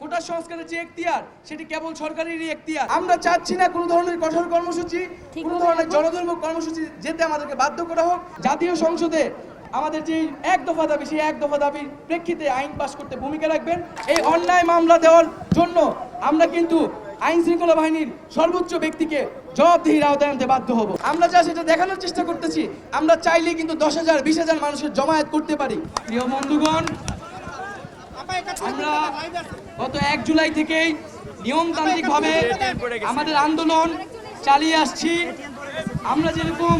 কোটা সংস্কারের যে এখতিয়ার সেটি কেবল সরকারেরই এখতিয়ার। আমরা চাচ্ছি না কোনো ধরনের কঠোর কর্মসূচি কোনো ধরনের জনদুর্ভোগ কর্মসূচি যেতে আমাদেরকে বাধ্য করা হোক। জাতীয় সংসদে আমাদের যে এক দফা দাবি সেই এক দফা দাবির প্রেক্ষিতে আইন পাশ করতে ভূমিকা রাখবেন। এই অন্যায় মামলা দেওয়ার জন্য আমরা কিন্তু আইন শৃঙ্খলা বাহিনীর সর্বোচ্চ ব্যক্তিকে জবাবদিহির আওতায় আনতে বাধ্য হব। আমরা যা সেটা দেখানোর চেষ্টা করতেছি আমরা চাইলে কিন্তু দশ হাজার বিশ হাজার মানুষের জমায়েত করতে পারি। প্রিয় বন্ধুগণ আমরা গত এক জুলাই থেকেই নিয়মতান্ত্রিকভাবে আমাদের আন্দোলন চালিয়ে আসছি। আমরা যেরকম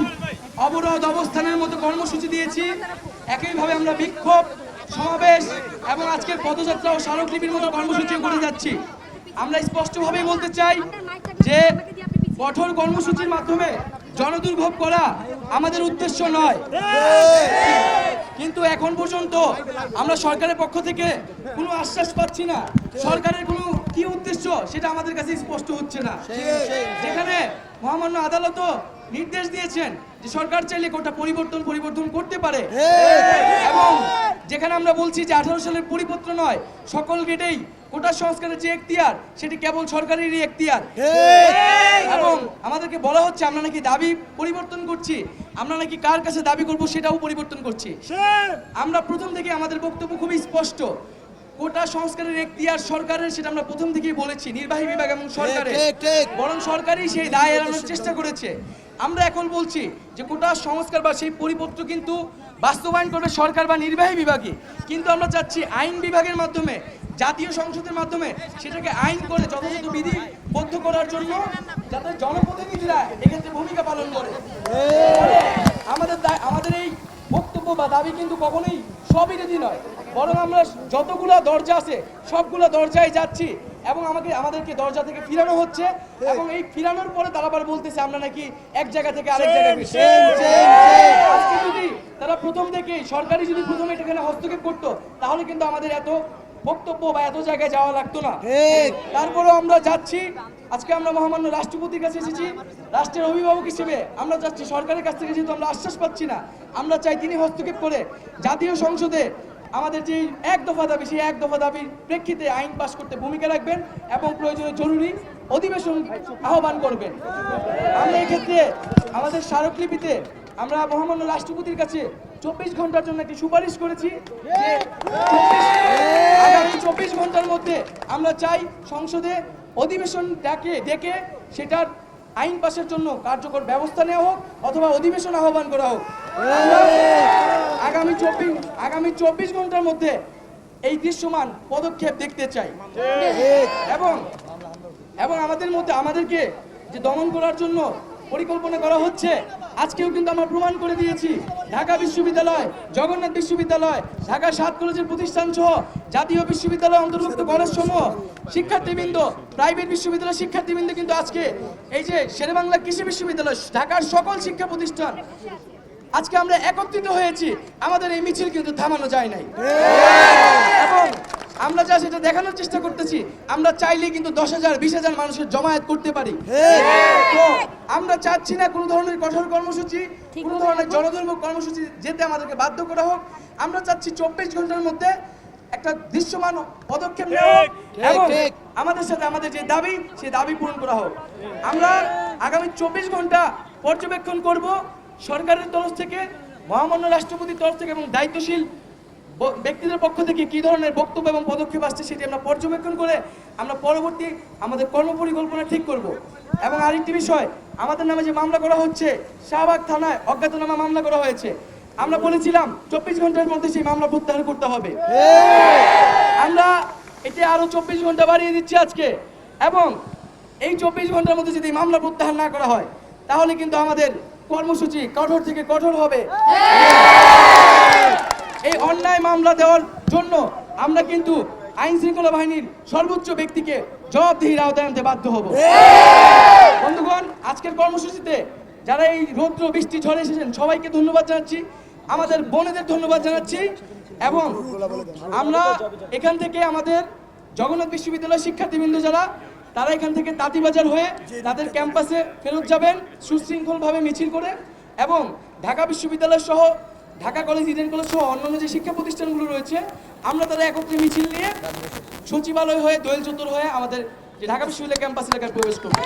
অবরোধ অবস্থানের মতো কর্মসূচি দিয়েছি, একইভাবে আমরা বিক্ষোভ, সমাবেশ এবং আজকের পদযাত্রা ও স্মারকলিপির মতো কর্মসূচি করে যাচ্ছি। আমরা স্পষ্টভাবেই বলতে চাই যে কঠোর কর্মসূচির মাধ্যমে জনদুর্ভোগ করা আমাদের উদ্দেশ্য নয়। কিন্তু এখন পর্যন্ত আমরা সরকারের পক্ষ থেকে কোনো আশ্বাস পাচ্ছি না। সরকারের কোনো কি উদ্দেশ্য সেটা আমাদের কাছে স্পষ্ট হচ্ছে না। যেখানে মহামান্য আদালতও নির্দেশ দিয়েছেন যে সরকার চাইলে কোটা পরিবর্তন পরিবর্তন করতে পারে। এবং যেখানে আমরা বলছি যে আঠারো সালের পরিপত্র নয় সকল গেটেই কোটা সংস্কারের যে এখতিয়ার সেটি কেবল সরকারেরই এখতিয়ার। এবং আমাদেরকে বলা হচ্ছে আমরা নাকি দাবি পরিবর্তন করছি। আমরা নাকি কার কাছে দাবি করব সেটাও পরিবর্তন করছি। আমরা প্রথম থেকে আমাদের বক্তব্য খুবই স্পষ্ট। কোটা সংস্কারের এখতিয়ার সরকারের সেটা আমরা প্রথম থেকেই বলেছি নির্বাহী বিভাগ এবং সরকারের। বরং সরকারই সেই দায় এড়ানোর চেষ্টা করেছে। আমরা এখন বলছি যে কোটা সংস্কার বা সেই পরিপত্র কিন্তু বাস্তবায়ন করবে সরকার বা নির্বাহী বিভাগই। কিন্তু আমরা চাচ্ছি আইন বিভাগের মাধ্যমে জাতীয় সংসদের মাধ্যমে সেটাকে আইন করে যথাযথ বিধি বদ্ধ করার জন্য যাতে জনপ্রতিনিধিরা এক্ষেত্রে ভূমিকা পালন করে। আমাদের আমাদের এই বক্তব্য বা দাবি কিন্তু কখনোই স্ববিরোধী নয়। বরং আমরা যতগুলো দরজা আছে সবগুলো দরজায় যাচ্ছি এবং আমাকে আমাদেরকে দরজা থেকে ফিরানো হচ্ছে এবং এই ফিরানোর পরে তারা আবার বলতেছে আমরা নাকি এক জায়গা থেকে আরেক জায়গায় আজকে যদি তারা প্রথম থেকেই সরকারি যদি প্রথমে এখানে হস্তক্ষেপ করতো তাহলে কিন্তু আমাদের এত বক্তব্য বা এত জায়গায় যাওয়া লাগতো না। তারপরেও আমরা যাচ্ছি। আজকে আমরা মহামান্য রাষ্ট্রপতির কাছে এসেছি। রাষ্ট্রের অভিভাবক হিসেবে আমরা যাচ্ছি। সরকারের কাছ থেকে যেহেতু আমরা আশ্বাস পাচ্ছি না আমরা চাই তিনি হস্তক্ষেপ করে জাতীয় সংসদে আমাদের যে এক দফা দাবি সেই এক দফা দাবির প্রেক্ষিতে আইন পাশ করতে ভূমিকা রাখবেন এবং প্রয়োজনে জরুরি অধিবেশন আহ্বান করবেন। আমরা এক্ষেত্রে আমাদের স্মারকলিপিতে আমরা মহামান্য রাষ্ট্রপতির কাছে চব্বিশ ঘণ্টার জন্য একটি সুপারিশ করেছি। যে 24 আগামী চব্বিশ ঘণ্টার মধ্যে আমরা চাই সংসদে অধিবেশন ডাকে ডেকে সেটার আইন পাশের জন্য কার্যকর ব্যবস্থা নেওয়া হোক অথবা অধিবেশন আহ্বান করা হোক। আগামী চব্বিশ আগামী চব্বিশ ঘণ্টার মধ্যে এই দৃশ্যমান পদক্ষেপ দেখতে চাই। এবং এবং আমাদের মধ্যে, আমাদেরকে যে দমন করার জন্য পরিকল্পনা করা হচ্ছে আজকেও কিন্তু আমরা প্রমাণ করে দিয়েছি। ঢাকা বিশ্ববিদ্যালয়, জগন্নাথ বিশ্ববিদ্যালয়, ঢাকা সাত কলেজের প্রতিষ্ঠান সহ জাতীয় বিশ্ববিদ্যালয় অন্তর্ভুক্ত কলেজ সমূহ শিক্ষার্থীবৃন্দ, প্রাইভেট বিশ্ববিদ্যালয় শিক্ষার্থীবৃন্দ কিন্তু আজকে এই যে শেরেবাংলা কৃষি বিশ্ববিদ্যালয়, ঢাকার সকল শিক্ষা প্রতিষ্ঠান, আজকে আমরা একত্রিত হয়েছি। আমাদের এই মিছিল কিন্তু থামানো যায় নাই। এবং আমরা যা সেটা দেখানোর চেষ্টা করতেছি, আমরা চাইলে কিন্তু দশ হাজার, বিশ হাজার মানুষের জমায়েত করতে পারি। আমরা চাচ্ছি না কোনো ধরনের কঠোর কর্মসূচি কোনো ধরনের জনদুর্ভোগ কর্মসূচি যেতে আমাদেরকে বাধ্য করা হোক। আমরা চাচ্ছি চব্বিশ ঘণ্টার মধ্যে একটা দৃশ্যমান পদক্ষেপ নেওয়া এবং আমাদের সাথে আমাদের যে দাবি সেই দাবি পূরণ করা হোক। আমরা আগামী চব্বিশ ঘণ্টা পর্যবেক্ষণ করব সরকারের তরফ থেকে মহামান্য রাষ্ট্রপতির তরফ থেকে এবং দায়িত্বশীল ব্যক্তিদের পক্ষ থেকে কি ধরনের বক্তব্য এবং পদক্ষেপ আসছে সেটি আমরা পর্যবেক্ষণ করে আমরা পরবর্তী আমাদের কর্মপরিকল্পনা ঠিক করব। এবং আরেকটি বিষয়, আমাদের নামে যে মামলা করা হচ্ছে, শাহবাগ থানায় অজ্ঞাতনামা মামলা করা হয়েছে। আমরা বলেছিলাম চব্বিশ ঘণ্টার মধ্যে সেই মামলা প্রত্যাহার করতে হবে। আমরা এটি আরও চব্বিশ ঘণ্টা বাড়িয়ে দিচ্ছি আজকে। এবং এই চব্বিশ ঘণ্টার মধ্যে যদি মামলা প্রত্যাহার না করা হয়, তাহলে কিন্তু আমাদের কর্মসূচি কঠোর থেকে কঠোর হবে। এই অন্যায় মামলা দেওয়ার জন্য আমরা কিন্তু আইন শৃঙ্খলা বাহিনীর সর্বোচ্চ ব্যক্তিকে জবাবদিহির আওতায় আনতে বাধ্য হব। বন্ধুগণ, আজকের কর্মসূচিতে যারা এই রৌদ্র বৃষ্টি ঝড়ে এসেছেন, সবাইকে ধন্যবাদ জানাচ্ছি। আমাদের বোনেদের ধন্যবাদ জানাচ্ছি এবং আমরা এখান থেকে আমাদের জগন্নাথ বিশ্ববিদ্যালয় শিক্ষার্থীবৃন্দ যারা, তারা এখান থেকে তাঁতিবাজার হয়ে তাদের ক্যাম্পাসে ফেরত যাবেন, সুশৃঙ্খলভাবে মিছিল করে এবং ঢাকা বিশ্ববিদ্যালয় সহ ঢাকা কলেজ ইডেন কলেজ সহ অন্যান্য যে শিক্ষা প্রতিষ্ঠানগুলো রয়েছে, আমরা তারা একত্রে মিছিল নিয়ে সচিবালয় হয়ে দোয়েল চত্বর হয়ে আমাদের যে ঢাকা বিশ্ববিদ্যালয় ক্যাম্পাস এলাকায় প্রবেশ করব।